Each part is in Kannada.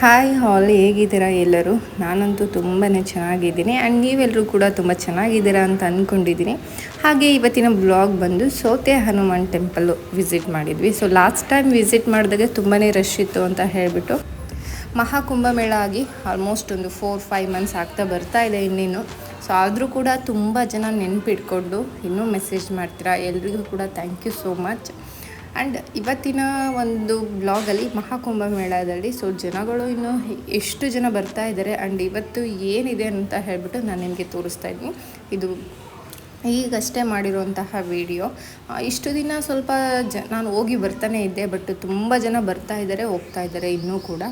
ಹಾಯ್ ಹಾಲ್ ಹೇಗಿದ್ದೀರಾ ಎಲ್ಲರೂ? ನಾನಂತೂ ತುಂಬಾ ಚೆನ್ನಾಗಿದ್ದೀನಿ. ಆ್ಯಂಡ್ ನೀವೆಲ್ಲರೂ ಕೂಡ ತುಂಬ ಚೆನ್ನಾಗಿದ್ದೀರಾ ಅಂತ ಅಂದ್ಕೊಂಡಿದ್ದೀನಿ ಹಾಗೆ ಇವತ್ತಿನ ಬ್ಲಾಗ್ ಬಂದು ಸೋತೆ ಹನುಮಾನ್ ಟೆಂಪಲ್ಲು ವಿಸಿಟ್ ಮಾಡಿದ್ವಿ. ಸೊ ಲಾಸ್ಟ್ ಟೈಮ್ ವಿಸಿಟ್ ಮಾಡಿದಾಗ ತುಂಬಾ ರಶ್ ಇತ್ತು ಅಂತ ಹೇಳಿಬಿಟ್ಟು ಮಹಾಕುಂಭಮೇಳ ಆಗಿ ಆಲ್ಮೋಸ್ಟ್ ಒಂದು ಫೋರ್ ಫೈವ್ ಮಂತ್ಸ್ ಆಗ್ತಾ ಬರ್ತಾ ಇದೆ ಇನ್ನೇನು ಸೊ ಆದರೂ ಕೂಡ ತುಂಬ ಜನ ನೆನಪಿಟ್ಕೊಂಡು ಇನ್ನೂ ಮೆಸೇಜ್ ಮಾಡ್ತೀರಾ? ಎಲ್ರಿಗೂ ಕೂಡ thank you so much and ಇವತ್ತಿನ ಒಂದು ಬ್ಲಾಗಲ್ಲಿ ಮಹಾಕುಂಭ ಮೇಳದಲ್ಲಿ ಸೊ ಜನಗಳು ಇನ್ನು ಎಷ್ಟು ಜನ ಬರ್ತಾ ಇದ್ದಾರೆ ಆ್ಯಂಡ್ ಇವತ್ತು ಏನಿದೆ ಅಂತ ಹೇಳಿಬಿಟ್ಟು ನಾನು ನಿಮಗೆ ತೋರಿಸ್ತಾ ಇದ್ದೀನಿ. ಇದು ಈಗಷ್ಟೇ ಮಾಡಿರುವಂತಹ ವಿಡಿಯೋ. ಇಷ್ಟು ದಿನ ಸ್ವಲ್ಪ ಜ ನಾನು ಹೋಗಿ ಬರ್ತಾನೆ ಇದ್ದೆ, ಬಟ್ ತುಂಬ ಜನ ಬರ್ತಾ ಇದ್ದಾರೆ, ಹೋಗ್ತಾ ಇದ್ದಾರೆ ಇನ್ನೂ ಕೂಡ.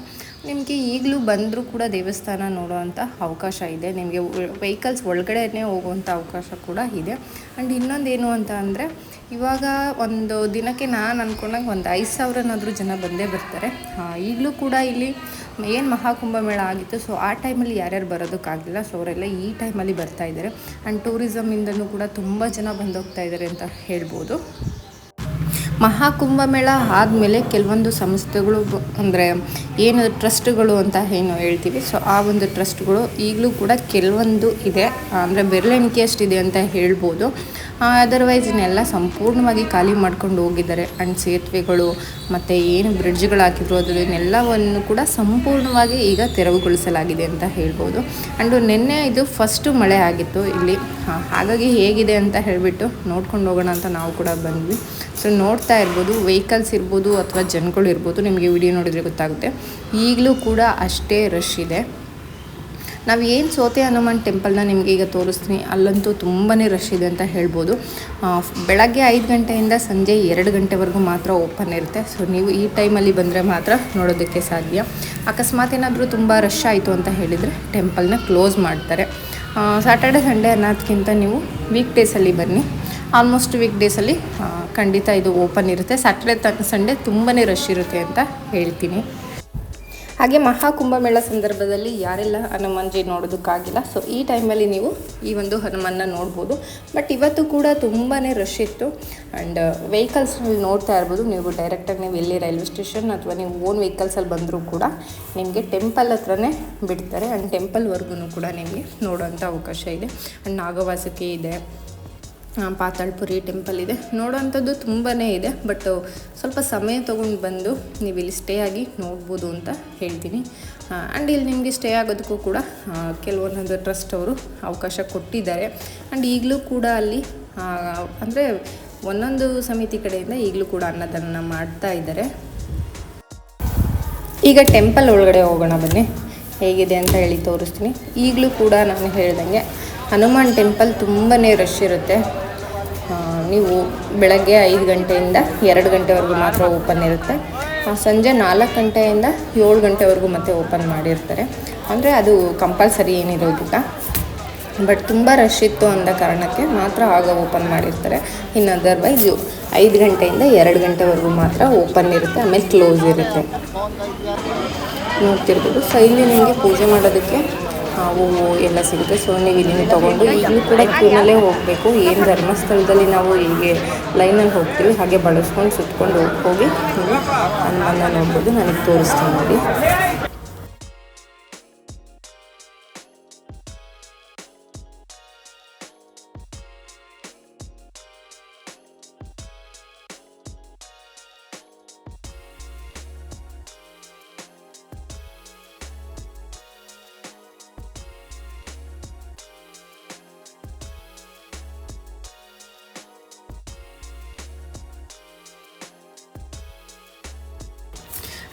ನಿಮಗೆ ಈಗಲೂ ಬಂದರೂ ಕೂಡ ದೇವಸ್ಥಾನ ನೋಡುವಂಥ ಅವಕಾಶ ಇದೆ. ನಿಮಗೆ ವೆಹಿಕಲ್ಸ್ ಒಳಗಡೆನೇ ಹೋಗುವಂಥ ಅವಕಾಶ ಕೂಡ ಇದೆ. ಆ್ಯಂಡ್ ಇನ್ನೊಂದೇನು ಅಂತ ಅಂದರೆ, ಇವಾಗ ಒಂದು ದಿನಕ್ಕೆ ನಾನು ಅಂದ್ಕೊಂಡಂಗೆ ಒಂದು ಐದು ಸಾವಿರನಾದರೂ ಜನ ಬಂದೇ ಬರ್ತಾರೆ. ಈಗಲೂ ಕೂಡ ಇಲ್ಲಿ ಏನು ಮಹಾಕುಂಭ ಮೇಳ ಆಗಿತ್ತು ಸೊ ಆ ಟೈಮಲ್ಲಿ ಯಾರ್ಯಾರು ಬರೋದಕ್ಕಾಗಲಿಲ್ಲ ಸೊ ಅವರೆಲ್ಲ ಈ ಟೈಮಲ್ಲಿ ಬರ್ತಾ ಇದ್ದಾರೆ. ಆ್ಯಂಡ್ ಟೂರಿಸಮಿಂದನೂ ಕೂಡ ತುಂಬ ಜನ ಬಂದೋಗ್ತಾ ಇದ್ದಾರೆ ಅಂತ ಹೇಳ್ಬೋದು. ಮಹಾಕುಂಭಮೇಳ ಆದಮೇಲೆ ಕೆಲವೊಂದು ಸಂಸ್ಥೆಗಳು ಅಂದರೆ ಏನು ಟ್ರಸ್ಟ್ಗಳು ಅಂತ ಏನು ಹೇಳ್ತೀವಿ, ಸೊ ಆ ಒಂದು ಟ್ರಸ್ಟ್ಗಳು ಈಗಲೂ ಕೂಡ ಕೆಲವೊಂದು ಇದೆ. ಅಂದರೆ ಬೆರಳೆಣಿಕೆಯಷ್ಟಿದೆ ಅಂತ ಹೇಳ್ಬೋದು. ಅದರ್ವೈಸ್ ಇನ್ನೆಲ್ಲ ಸಂಪೂರ್ಣವಾಗಿ ಖಾಲಿ ಮಾಡ್ಕೊಂಡು ಹೋಗಿದ್ದಾರೆ. ಆ್ಯಂಡ್ ಸೇತುವೆಗಳು ಮತ್ತು ಏನು ಬ್ರಿಡ್ಜ್ಗಳು ಹಾಕಿದ್ರು ಅದನ್ನೆಲ್ಲವನ್ನು ಕೂಡ ಸಂಪೂರ್ಣವಾಗಿ ಈಗ ತೆರವುಗೊಳಿಸಲಾಗಿದೆ ಅಂತ ಹೇಳ್ಬೋದು. ಆ್ಯಂಡು ನಿನ್ನೆ ಇದು ಫಸ್ಟು ಮಳೆ ಆಗಿತ್ತು ಇಲ್ಲಿ. ಹಾಗಾಗಿ ಹೇಗಿದೆ ಅಂತ ಹೇಳಿಬಿಟ್ಟು ನೋಡ್ಕೊಂಡು ಹೋಗೋಣ ಅಂತ ನಾವು ಕೂಡ ಬಂದ್ವಿ. ಸೊ ನೋಡ್ತಾ ಇರ್ಬೋದು ವೆಹಿಕಲ್ಸ್ ಇರ್ಬೋದು ಅಥವಾ ಜನಗಳು ಇರ್ಬೋದು, ನಿಮಗೆ ವಿಡಿಯೋ ನೋಡಿದರೆ ಗೊತ್ತಾಗುತ್ತೆ. ಈಗಲೂ ಕೂಡ ಅಷ್ಟೇ ರಶ್ ಇದೆ. ನಾವು ಏನು ಸೋತೆ ಹನುಮಾನ್ ಟೆಂಪಲ್ನ ನಿಮಗೆ ಈಗ ತೋರಿಸ್ತೀನಿ. ಅಲ್ಲಂತೂ ತುಂಬಾ ರಶ್ ಇದೆ ಅಂತ ಹೇಳ್ಬೋದು. ಬೆಳಗ್ಗೆ ಐದು ಗಂಟೆಯಿಂದ ಸಂಜೆ ಎರಡು ಗಂಟೆವರೆಗೂ ಮಾತ್ರ ಓಪನ್ ಇರುತ್ತೆ. ಸೊ ನೀವು ಈ ಟೈಮಲ್ಲಿ ಬಂದರೆ ಮಾತ್ರ ನೋಡೋದಕ್ಕೆ ಸಾಧ್ಯ. ಅಕಸ್ಮಾತ್ ಏನಾದರೂ ತುಂಬ ರಶ್ ಆಯಿತು ಅಂತ ಹೇಳಿದರೆ ಟೆಂಪಲ್ನ ಕ್ಲೋಸ್ ಮಾಡ್ತಾರೆ. ಸ್ಯಾಟರ್ಡೆ ಸಂಡೇ ಅನ್ನೋದಕ್ಕಿಂತ ನೀವು ವೀಕ್ ಡೇಸಲ್ಲಿ ಬನ್ನಿ. ಆಲ್ಮೋಸ್ಟ್ ವೀಕ್ ಡೇಸಲ್ಲಿ ಖಂಡಿತ ಇದು ಓಪನ್ ಇರುತ್ತೆ. ಸ್ಯಾಟರ್ಡೆ ತ ಸಂಡೇ ತುಂಬಾ ರಶ್ ಇರುತ್ತೆ ಅಂತ ಹೇಳ್ತೀನಿ. ಹಾಗೆ ಮಹಾಕುಂಭಮೇಳ ಸಂದರ್ಭದಲ್ಲಿ ಯಾರೆಲ್ಲ ಹನುಮಾನ್ಜಿ ನೋಡೋದಕ್ಕಾಗಿಲ್ಲ ಸೊ ಈ ಟೈಮಲ್ಲಿ ನೀವು ಈ ಒಂದು ಹನುಮನ್ನ ನೋಡ್ಬೋದು. ಬಟ್ ಇವತ್ತು ಕೂಡ ತುಂಬಾ ರಶ್ ಇತ್ತು. ಆ್ಯಂಡ್ ವೆಹಿಕಲ್ಸ್ನಲ್ಲಿ ನೋಡ್ತಾ ಇರ್ಬೋದು. ನೀವು ಡೈರೆಕ್ಟಾಗಿ ನೀವು ಎಲ್ಲಿ ರೈಲ್ವೆ ಸ್ಟೇಷನ್ ಅಥವಾ ನೀವು ಓನ್ ವೆಹಿಕಲ್ಸಲ್ಲಿ ಬಂದರೂ ಕೂಡ ನಿಮಗೆ ಟೆಂಪಲ್ ಹತ್ರನೇ ಬಿಡ್ತಾರೆ. ಆ್ಯಂಡ್ ಟೆಂಪಲ್ವರೆಗೂ ಕೂಡ ನಿಮಗೆ ನೋಡೋವಂಥ ಅವಕಾಶ ಇದೆ. ಆ್ಯಂಡ್ ನಾಗವಾಸಕಿ ಇದೆ. ಪಾತಾಳ್ಪುರಿ ಟೆಂಪಲ್ ಇದೆ. ನೋಡೋವಂಥದ್ದು ತುಂಬಾ ಇದೆ, ಬಟ್ ಸ್ವಲ್ಪ ಸಮಯ ತೊಗೊಂಡು ಬಂದು ನೀವು ಇಲ್ಲಿ ಸ್ಟೇ ಆಗಿ ನೋಡ್ಬೋದು ಅಂತ ಹೇಳ್ತೀನಿ. ಆ್ಯಂಡ್ ಇಲ್ಲಿ ನಿಮಗೆ ಸ್ಟೇ ಆಗೋದಕ್ಕೂ ಕೂಡ ಕೆಲವೊಂದೊಂದು ಟ್ರಸ್ಟ್ ಅವರು ಅವಕಾಶ ಕೊಟ್ಟಿದ್ದಾರೆ. ಆ್ಯಂಡ್ ಈಗಲೂ ಕೂಡ ಅಲ್ಲಿ ಅಂದರೆ ಒಂದೊಂದು ಸಮಿತಿ ಕಡೆಯಿಂದ ಈಗಲೂ ಕೂಡ ಅನ್ನದಾನ ಮಾಡ್ತಾ ಇದ್ದಾರೆ. ಈಗ ಟೆಂಪಲ್ ಒಳಗಡೆ ಹೋಗೋಣ ಬನ್ನಿ. ಹೇಗಿದೆ ಅಂತ ಹೇಳಿ ತೋರಿಸ್ತೀನಿ. ಈಗಲೂ ಕೂಡ ನಾನು ಹೇಳ್ದಂಗೆ ಹನುಮಾನ್ ಟೆಂಪಲ್ ತುಂಬಾ ರಶ್ ಇರುತ್ತೆ. ನೀವು ಬೆಳಗ್ಗೆ ಐದು ಗಂಟೆಯಿಂದ ಎರಡು ಗಂಟೆವರೆಗೂ ಮಾತ್ರ ಓಪನ್ ಇರುತ್ತೆ. ಸಂಜೆ ನಾಲ್ಕು ಗಂಟೆಯಿಂದ ಏಳು ಗಂಟೆವರೆಗೂ ಮತ್ತೆ ಓಪನ್ ಮಾಡಿರ್ತಾರೆ. ಅಂದರೆ ಅದು ಕಂಪಲ್ಸರಿ ಏನಿರೋದಿಲ್ಲ. ಬಟ್ ತುಂಬ ರಶ್ ಇತ್ತು ಅಂದ ಕಾರಣಕ್ಕೆ ಮಾತ್ರ ಆಗ ಓಪನ್ ಮಾಡಿರ್ತಾರೆ. ಇನ್ನು ಅದರ್ವೈಸ್ ಐದು ಗಂಟೆಯಿಂದ ಎರಡು ಗಂಟೆವರೆಗೂ ಮಾತ್ರ ಓಪನ್ ಇರುತ್ತೆ, ಆಮೇಲೆ ಕ್ಲೋಸ್ ಇರುತ್ತೆ. ನೋಡ್ತಿರ್ಬೋದು. ಸೊ ಇಲ್ಲಿ ನಿಮಗೆ ಪೂಜೆ ಮಾಡೋದಕ್ಕೆ ಹೂವು ಎಲ್ಲ ಸಿಗುತ್ತೆ. ಸೊ ನೀವು ಇಲ್ಲಿ ತೊಗೊಂಡು ಈಗಲೂ ಕೂಡ ಕ್ಯೂನಲ್ಲೇ ಹೋಗಬೇಕು. ಏನು ಧರ್ಮಸ್ಥಳದಲ್ಲಿ ನಾವು ಹೀಗೆ ಲೈನಲ್ಲಿ ಹೋಗ್ತೀವಿ, ಹಾಗೆ ಬಳಸ್ಕೊಂಡು ಸುತ್ಕೊಂಡು ಹೋಗಿ ನೀವು ಹನುಮನ್ನ ನೋಡ್ಬೋದು. ನನಗೆ ತೋರಿಸ್ತೀನಿ ನೋಡಿ.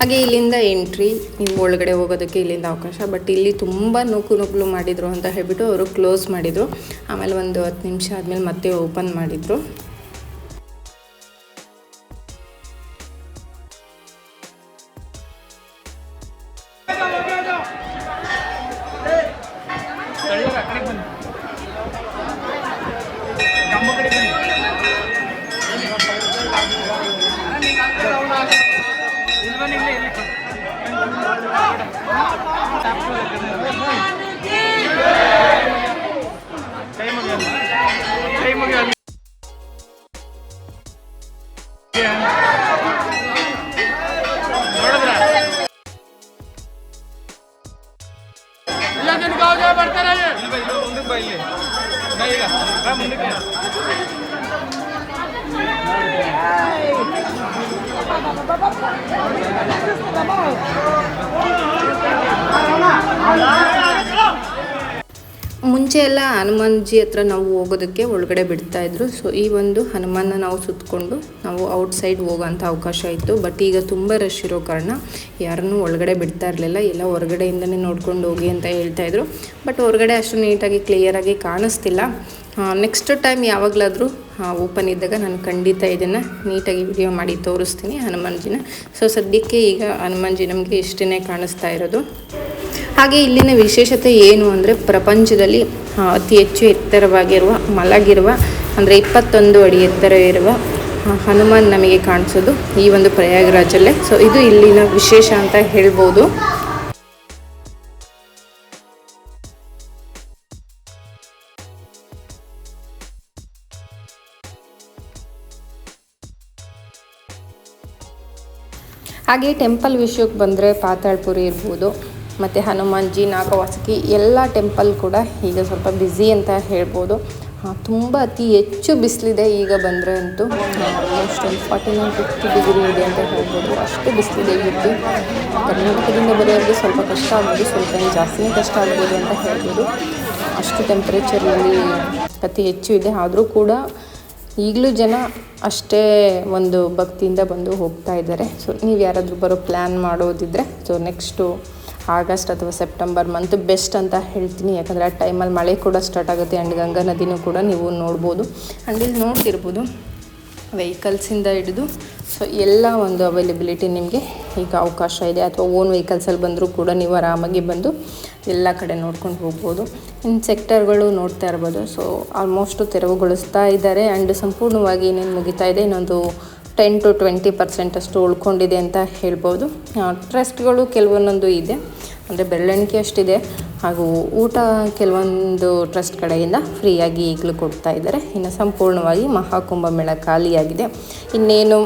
ಹಾಗೆ ಇಲ್ಲಿಂದ ಎಂಟ್ರಿ ನೀವು ಒಳಗಡೆ ಹೋಗೋದಕ್ಕೆ ಇಲ್ಲಿಂದ ಅವಕಾಶ. ಬಟ್ ಇಲ್ಲಿ ತುಂಬ ನೂಕು ನುಗ್ಲು ಮಾಡಿದರು ಅಂತ ಹೇಳ್ಬಿಟ್ಟು ಅವರು ಕ್ಲೋಸ್ ಮಾಡಿದರು. ಆಮೇಲೆ ಒಂದು ಹತ್ತು ನಿಮಿಷ ಆದಮೇಲೆ ಮತ್ತೆ ಓಪನ್ ಮಾಡಿದರು. ಬರ್ತಾರೆ ಮುಂದಕ್ಕೆ ಬಾ ಇಲ್ಲಿ ಈಗ ಮುಂದಕ್ಕೆ Come on. ಮುಂಚೆ ಎಲ್ಲ ಹನುಮಾನ್ಜಿ ಹತ್ರ ನಾವು ಹೋಗೋದಕ್ಕೆ ಒಳಗಡೆ ಬಿಡ್ತಾ ಇದ್ರು. ಸೊ ಈ ಒಂದು ಹನುಮಾನ ನಾವು ಸುತ್ತಕೊಂಡು ನಾವು ಔಟ್ಸೈಡ್ ಹೋಗೋಂಥ ಅವಕಾಶ ಇತ್ತು. ಬಟ್ ಈಗ ತುಂಬ ರಶ್ ಇರೋ ಕಾರಣ ಯಾರನ್ನೂ ಒಳಗಡೆ ಬಿಡ್ತಾ ಇರಲಿಲ್ಲ. ಎಲ್ಲ ಹೊರಗಡೆಯಿಂದನೇ ನೋಡ್ಕೊಂಡು ಹೋಗಿ ಅಂತ ಹೇಳ್ತಾ ಇದ್ರು. ಬಟ್ ಹೊರಗಡೆ ಅಷ್ಟು ನೀಟಾಗಿ ಕ್ಲಿಯರಾಗಿ ಕಾಣಿಸ್ತಿಲ್ಲ. ನೆಕ್ಸ್ಟ್ ಟೈಮ್ ಯಾವಾಗಲಾದರೂ ಓಪನ್ ಇದ್ದಾಗ ನಾನು ಖಂಡಿತ ಇದನ್ನು ನೀಟಾಗಿ ವಿಡಿಯೋ ಮಾಡಿ ತೋರಿಸ್ತೀನಿ ಹನುಮಾನ್ಜಿನ. ಸೊ ಸದ್ಯಕ್ಕೆ ಈಗ ಹನುಮಾನ್ಜಿ ನಮಗೆ ಇಷ್ಟೇ ಕಾಣಿಸ್ತಾ ಇರೋದು. ಹಾಗೆ ಇಲ್ಲಿನ ವಿಶೇಷತೆ ಏನು ಅಂದರೆ ಪ್ರಪಂಚದಲ್ಲಿ ಅತಿ ಹೆಚ್ಚು ಎತ್ತರವಾಗಿರುವ, ಮಲಗಿರುವ, ಅಂದರೆ ಇಪ್ಪತ್ತೊಂದು ಅಡಿ ಎತ್ತರ ಇರುವ ಹನುಮಾನ್ ನಮಗೆ ಕಾಣಿಸೋದು ಈ ಒಂದು ಪ್ರಯಾಗರಾಜಲ್ಲೇ. ಸೊ ಇದು ಇಲ್ಲಿನ ವಿಶೇಷ ಅಂತ ಹೇಳ್ಬೋದು. ಹಾಗೆ ಟೆಂಪಲ್ ವಿಷಯಕ್ಕೆ ಬಂದರೆ ಪಾತಾಳ್ಪುರಿ ಇರ್ಬೋದು. ಮತ್ತು ಹನುಮಾನ್ಜಿ ನಾಗವಾಸುಕಿ, ಎಲ್ಲ ಟೆಂಪಲ್ ಕೂಡ ಈಗ ಸ್ವಲ್ಪ ಬ್ಯುಸಿ ಅಂತ ಹೇಳ್ಬೋದು. ತುಂಬ ಅತಿ ಹೆಚ್ಚು ಬಿಸಿಲಿದೆ ಈಗ ಬಂದರೆ ಅಂತೂ. ಆಲ್ಮೋಸ್ಟ್ ಒಂದು ಫಾರ್ಟಿ ನೈನ್ ಫಿಫ್ಟಿ ಡಿಗ್ರಿ ಇದೆ ಅಂತ ಹೇಳ್ಬೋದು. ಅಷ್ಟು ಬಿಸಿಲಿದೆ ಇಲ್ಲಿ ಕರ್ನಾಟಕದಿಂದ ಬರೋರಿಗೆ ಸ್ವಲ್ಪ ಕಷ್ಟ ಆಗ್ಬೋದು, ಸ್ವಲ್ಪ ಜಾಸ್ತಿನೇ ಕಷ್ಟ ಆಗ್ಬೋದು ಅಂತ ಹೇಳ್ಬೋದು. ಅಷ್ಟು ಟೆಂಪ್ರೇಚರಲ್ಲಿ ಅತಿ ಹೆಚ್ಚು ಇದೆ. ಆದರೂ ಕೂಡ ಈಗಲೂ ಜನ ಅಷ್ಟೇ ಒಂದು ಭಕ್ತಿಯಿಂದ ಬಂದು ಹೋಗ್ತಾ ಇದ್ದಾರೆ. ಸೊ ನೀವು ಯಾರಾದರೂ ಬರೋ ಪ್ಲ್ಯಾನ್ ಮಾಡೋದಿದ್ರೆ ಸೊ ನೆಕ್ಸ್ಟು ಆಗಸ್ಟ್ ಅಥವಾ ಸೆಪ್ಟೆಂಬರ್ ಮಂತ್ ಬೆಸ್ಟ್ ಅಂತ ಹೇಳ್ತೀನಿ. ಯಾಕಂದರೆ ಆ ಟೈಮಲ್ಲಿ ಮಳೆ ಕೂಡ ಸ್ಟಾರ್ಟ್ ಆಗುತ್ತೆ. ಆ್ಯಂಡ್ ಗಂಗಾ ನದಿನೂ ಕೂಡ ನೀವು ನೋಡ್ಬೋದು. ಆ್ಯಂಡ್ ಇಲ್ಲಿ ನೋಡ್ತಿರ್ಬೋದು ವೆಹಿಕಲ್ಸಿಂದ ಹಿಡಿದು ಸೊ ಎಲ್ಲ ಒಂದು ಅವೈಲೆಬಿಲಿಟಿ ನಿಮಗೆ ಈಗ ಅವಕಾಶ ಇದೆ. ಅಥವಾ ಓನ್ ವೆಹಿಕಲ್ಸಲ್ಲಿ ಬಂದರೂ ಕೂಡ ನೀವು ಆರಾಮಾಗಿ ಬಂದು ಎಲ್ಲ ಕಡೆ ನೋಡ್ಕೊಂಡು ಹೋಗ್ಬೋದು. ಇನ್ನು ಸೆಕ್ಟರ್ಗಳು ನೋಡ್ತಾ ಇರ್ಬೋದು. ಸೊ ಆಲ್ಮೋಸ್ಟು ತೆರವುಗೊಳಿಸ್ತಾ ಇದ್ದಾರೆ. ಆ್ಯಂಡ್ ಸಂಪೂರ್ಣವಾಗಿ ಏನೇನು ಮುಗಿತಾ ಇದೆ. ಇನ್ನೊಂದು ಟೆನ್ ಟು ಟ್ವೆಂಟಿ ಪರ್ಸೆಂಟ್ ಅಷ್ಟು ಉಳ್ಕೊಂಡಿದೆ ಅಂತ ಹೇಳ್ಬೋದು. ಟ್ರಸ್ಟ್ಗಳು ಕೆಲವೊಂದೊಂದು ಇದೆ. ಅಂದರೆ ಬೆರಳೆಣಿಕೆ ಅಷ್ಟಿದೆ. ಹಾಗೂ ಊಟ ಕೆಲವೊಂದು ಟ್ರಸ್ಟ್ ಕಡೆಯಿಂದ ಫ್ರೀಯಾಗಿ ಈಗಲೂ ಕೊಡ್ತಾ ಇದ್ದಾರೆ. ಇನ್ನು ಸಂಪೂರ್ಣವಾಗಿ ಮಹಾಕುಂಭಮೇಳ ಖಾಲಿಯಾಗಿದೆ. ಇನ್ನೇನು,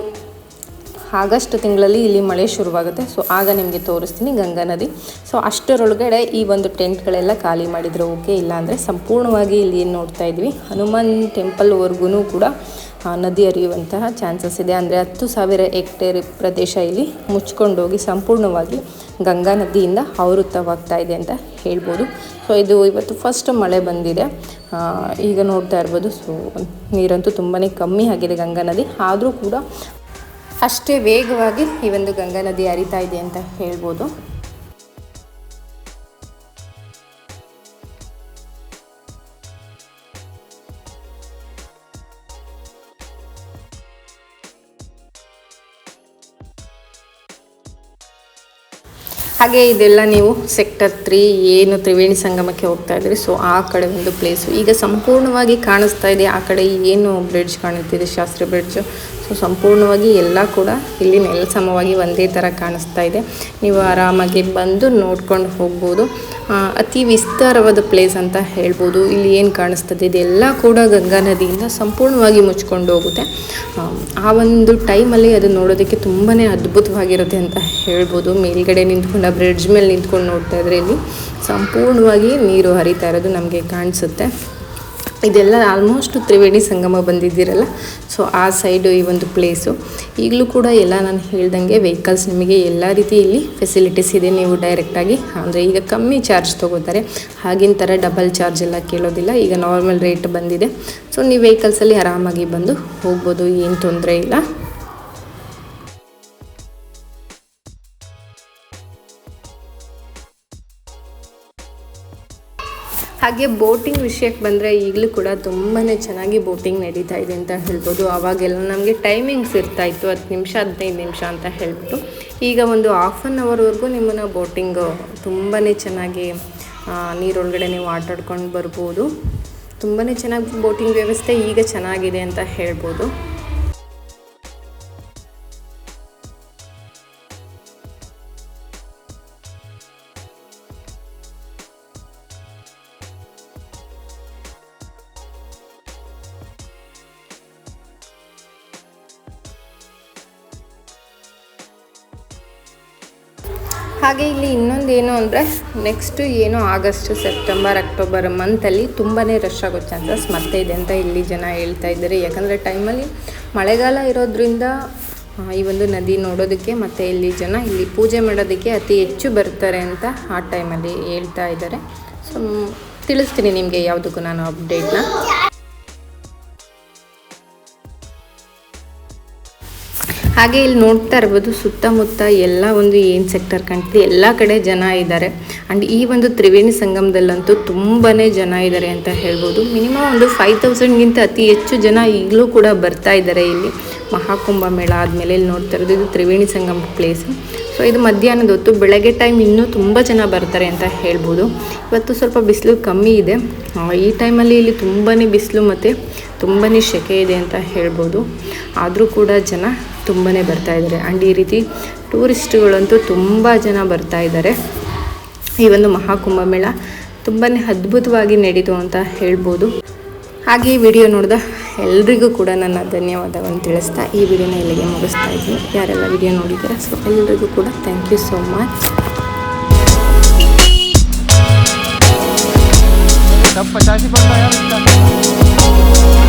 ಆಗಸ್ಟ್ ತಿಂಗಳಲ್ಲಿ ಇಲ್ಲಿ ಮಳೆ ಶುರುವಾಗುತ್ತೆ. ಸೊ ಆಗ ನಿಮಗೆ ತೋರಿಸ್ತೀನಿ ಗಂಗಾ ನದಿ. ಸೊ ಅಷ್ಟರೊಳಗಡೆ ಈ ಒಂದು ಟೆಂಟ್ಗಳೆಲ್ಲ ಖಾಲಿ ಮಾಡಿದರೆ ಓಕೆ ಇಲ್ಲ ಅಂದರೆ ಸಂಪೂರ್ಣವಾಗಿ ಇಲ್ಲಿ ಏನು ನೋಡ್ತಾ ಇದ್ವಿ ಹನುಮಾನ್ ಟೆಂಪಲ್ವರೆಗೂ ಕೂಡ ನದಿ ಹರಿಯುವಂತಹ ಚಾನ್ಸಸ್ ಇದೆ. ಅಂದರೆ ಹತ್ತು ಸಾವಿರ ಹೆಕ್ಟೇರ್ ಪ್ರದೇಶ ಇಲ್ಲಿ ಮುಚ್ಕೊಂಡೋಗಿ ಸಂಪೂರ್ಣವಾಗಿ ಗಂಗಾ ನದಿಯಿಂದ ಆವೃತವಾಗ್ತಾ ಇದೆ ಅಂತ ಹೇಳ್ಬೋದು. ಸೊ ಇದು ಇವತ್ತು ಫಸ್ಟ್ ಮಳೆ ಬಂದಿದೆ. ಈಗ ನೋಡ್ತಾ ಇರ್ಬೋದು. ಸೊ ನೀರಂತೂ ತುಂಬಾ ಕಮ್ಮಿ ಆಗಿದೆ ಗಂಗಾ ನದಿ. ಆದರೂ ಕೂಡ ಅಷ್ಟೇ ವೇಗವಾಗಿ ಈ ಒಂದು ಗಂಗಾ ನದಿ ಹರಿತಾ ಇದೆ ಅಂತ ಹೇಳ್ಬೋದು. ಹಾಗೆ ಇದೆಲ್ಲ ನೀವು ಸೆಕ್ಟರ್ ತ್ರೀ ಏನು ತ್ರಿವೇಣಿ ಸಂಗಮಕ್ಕೆ ಹೋಗ್ತಾ ಇದ್ದೀರಿ ಸೊ ಆ ಕಡೆ ಒಂದು ಪ್ಲೇಸು ಈಗ ಸಂಪೂರ್ಣವಾಗಿ ಕಾಣಿಸ್ತಾ ಇದೆ, ಆ ಕಡೆ ಏನು ಬ್ರಿಡ್ಜ್ ಕಾಣುತ್ತಿದೆ ಶಾಸ್ತ್ರಿ ಬ್ರಿಡ್ಜ್ ಸೊ ಸಂಪೂರ್ಣವಾಗಿ ಎಲ್ಲ ಕೂಡ ಇಲ್ಲಿ ನೆಲಸಮವಾಗಿ ಒಂದೇ ಥರ ಕಾಣಿಸ್ತಾ ಇದೆ. ನೀವು ಆರಾಮಾಗಿ ಬಂದು ನೋಡ್ಕೊಂಡು ಹೋಗ್ಬೋದು. ಅತಿ ವಿಸ್ತಾರವಾದ ಪ್ಲೇಸ್ ಅಂತ ಹೇಳ್ಬೋದು. ಇಲ್ಲಿ ಏನು ಕಾಣಿಸ್ತದೆ? ಇದೆಲ್ಲ ಕೂಡ ಗಂಗಾ ನದಿಯಿಂದ ಸಂಪೂರ್ಣವಾಗಿ ಮುಚ್ಕೊಂಡು ಹೋಗುತ್ತೆ. ಆ, ಒಂದು ಟೈಮಲ್ಲಿ ಅದು ನೋಡೋದಕ್ಕೆ ತುಂಬಾ ಅದ್ಭುತವಾಗಿರುತ್ತೆ ಅಂತ ಹೇಳ್ಬೋದು. ಮೇಲ್ಗಡೆ ನಿಂತ್ಕೊಂಡು ಆ ಬ್ರಿಡ್ಜ್ ಮೇಲೆ ನಿಂತ್ಕೊಂಡು ನೋಡ್ತಾ ಇದ್ರೆ ಇಲ್ಲಿ ಸಂಪೂರ್ಣವಾಗಿ ನೀರು ಹರಿತಾ ಇರೋದು ನಮಗೆ ಕಾಣಿಸುತ್ತೆ. ಇದೆಲ್ಲ ಆಲ್ಮೋಸ್ಟ್ ತ್ರಿವೇಣಿ ಸಂಗಮ ಬಂದಿದ್ದೀರಲ್ಲ? ಸೊ ಆ ಸೈಡು ಈ ಒಂದು ಪ್ಲೇಸು ಈಗಲೂ ಕೂಡ ಎಲ್ಲ ನಾನು ಹೇಳ್ದಂಗೆ ವೆಹಿಕಲ್ಸ್ ನಿಮಗೆ ಎಲ್ಲ ರೀತಿ ಇಲ್ಲಿ ಫೆಸಿಲಿಟೀಸ್ ಇದೆ. ನೀವು ಡೈರೆಕ್ಟಾಗಿ ಅಂದರೆ ಈಗ ಕಮ್ಮಿ ಚಾರ್ಜ್ ತೊಗೋತಾರೆ. ಆಗಿನ ಥರ ಡಬಲ್ ಚಾರ್ಜ್ ಎಲ್ಲ ಕೇಳೋದಿಲ್ಲ. ಈಗ ನಾರ್ಮಲ್ ರೇಟ್ ಬಂದಿದೆ. ಸೊ ನೀವು ವೆಹಿಕಲ್ಸಲ್ಲಿ ಆರಾಮಾಗಿ ಬಂದು ಹೋಗ್ಬೋದು. ಏನು ತೊಂದರೆ ಇಲ್ಲ. ಹಾಗೆ ಬೋಟಿಂಗ್ ವಿಷಯಕ್ಕೆ ಬಂದರೆ ಈಗಲೂ ಕೂಡ ತುಂಬಾ ಚೆನ್ನಾಗಿ ಬೋಟಿಂಗ್ ನಡೀತಾ ಇದೆ ಅಂತ ಹೇಳ್ಬೋದು. ಆವಾಗೆಲ್ಲ ನಮಗೆ ಟೈಮಿಂಗ್ಸ್ ಇರ್ತಾ ಇತ್ತು, ಹತ್ತು ನಿಮಿಷ, ಹದಿನೈದು ನಿಮಿಷ ಅಂತ ಹೇಳ್ಬಿಟ್ಟು. ಈಗ ಒಂದು ಹಾಫ್ ಆನ್ ಅವರ್ವರೆಗೂ ನಿಮ್ಮನ್ನು ಬೋಟಿಂಗ್ ತುಂಬಾ ಚೆನ್ನಾಗಿ ನೀರೊಳಗಡೆ ನೀವು ಆಟಾಡ್ಕೊಂಡು ಬರ್ಬೋದು. ತುಂಬಾ ಚೆನ್ನಾಗಿ ಬೋಟಿಂಗ್ ವ್ಯವಸ್ಥೆ ಈಗ ಚೆನ್ನಾಗಿದೆ ಅಂತ ಹೇಳ್ಬೋದು. ಹಾಗೆ ಇಲ್ಲಿ ಇನ್ನೊಂದು ಏನು ಅಂದರೆ ನೆಕ್ಸ್ಟ್ ಏನು ಆಗಸ್ಟ್, ಸೆಪ್ಟೆಂಬರ್, ಅಕ್ಟೋಬರ್ ಮಂತಲ್ಲಿ ತುಂಬಾ ರಶ್ ಆಗೋ ಚಾನ್ಸಸ್ ಮತ್ತೆ ಇದೆ ಅಂತ ಇಲ್ಲಿ ಜನ ಹೇಳ್ತಾ ಇದ್ದಾರೆ. ಯಾಕಂದರೆ ಟೈಮಲ್ಲಿ ಮಳೆಗಾಲ ಇರೋದ್ರಿಂದ ಈ ಒಂದು ನದಿ ನೋಡೋದಕ್ಕೆ ಮತ್ತು ಇಲ್ಲಿ ಜನ ಇಲ್ಲಿ ಪೂಜೆ ಮಾಡೋದಕ್ಕೆ ಅತಿ ಹೆಚ್ಚು ಬರ್ತಾರೆ ಅಂತ ಆ ಟೈಮಲ್ಲಿ ಹೇಳ್ತಾ ಇದ್ದಾರೆ. ಸೊ ತಿಳಿಸ್ತೀನಿ ನಿಮಗೆ ಯಾವುದಕ್ಕೂ ನಾನು ಅಪ್ಡೇಟ್ನ ಹಾಗೆ ಇಲ್ಲಿ ನೋಡ್ತಾ ಇರ್ಬೋದು ಸುತ್ತಮುತ್ತ ಎಲ್ಲ ಒಂದು ಏನು ಸೆಕ್ಟರ್ ಕಾಣ್ತಿದೆ. ಎಲ್ಲ ಕಡೆ ಜನ ಇದ್ದಾರೆ. ಆ್ಯಂಡ್ ಈ ಒಂದು ತ್ರಿವೇಣಿ ಸಂಗಮದಲ್ಲಂತೂ ತುಂಬಾ ಜನ ಇದ್ದಾರೆ ಅಂತ ಹೇಳ್ಬೋದು. ಮಿನಿಮಮ್ ಒಂದು ಫೈವ್ ತೌಸಂಡ್ಗಿಂತ ಅತಿ ಹೆಚ್ಚು ಜನ ಈಗಲೂ ಕೂಡ ಬರ್ತಾ ಇದ್ದಾರೆ ಇಲ್ಲಿ. ಮಹಾಕುಂಭ ಮೇಳ ಆದಮೇಲೆ ಇಲ್ಲಿ ನೋಡ್ತಾ ಇರೋದು ಇದು ತ್ರಿವೇಣಿ ಸಂಗಮ ಪ್ಲೇಸ್ ಸೊ ಇದು ಮಧ್ಯಾಹ್ನದ ಹೊತ್ತು ಬೆಳಗ್ಗೆ ಟೈಮ್ ಇನ್ನೂ ತುಂಬ ಜನ ಬರ್ತಾರೆ ಅಂತ ಹೇಳ್ಬೋದು. ಇವತ್ತು ಸ್ವಲ್ಪ ಬಿಸಿಲು ಕಮ್ಮಿ ಇದೆ. ಈ ಟೈಮಲ್ಲಿ ಇಲ್ಲಿ ತುಂಬಾ ಬಿಸಿಲು ಮತ್ತು ತುಂಬಾ ಸೆಕೆ ಇದೆ ಅಂತ ಹೇಳ್ಬೋದು. ಆದರೂ ಕೂಡ ಜನ ತುಂಬಾ ಬರ್ತಾ ಇದ್ದಾರೆ ಆ್ಯಂಡ್ ಈ ರೀತಿ ಟೂರಿಸ್ಟ್ಗಳಂತೂ ತುಂಬ ಜನ ಬರ್ತಾ ಇದ್ದಾರೆ ಈ ಒಂದು ಮಹಾಕುಂಭ ಮೇಳ ತುಂಬಾ ಅದ್ಭುತವಾಗಿ ನಡೀತು ಅಂತ ಹೇಳ್ಬೋದು ಹಾಗೆ ಈ ವಿಡಿಯೋ ನೋಡಿದ ಎಲ್ರಿಗೂ ಕೂಡ ನನ್ನ ಧನ್ಯವಾದವನ್ನು ತಿಳಿಸ್ತಾ ಈ ವಿಡಿಯೋನ ಇಲ್ಲಿಗೆ ಮುಗಿಸ್ತಾ ಇದ್ದೀನಿ ಯಾರೆಲ್ಲ ವಿಡಿಯೋ ನೋಡಿದ್ದೀರಾ ಸೊ ಎಲ್ರಿಗೂ ಕೂಡ ಥ್ಯಾಂಕ್ ಯು ಸೋ ಮಚ್ सब पचासी पड़ता है यार इसका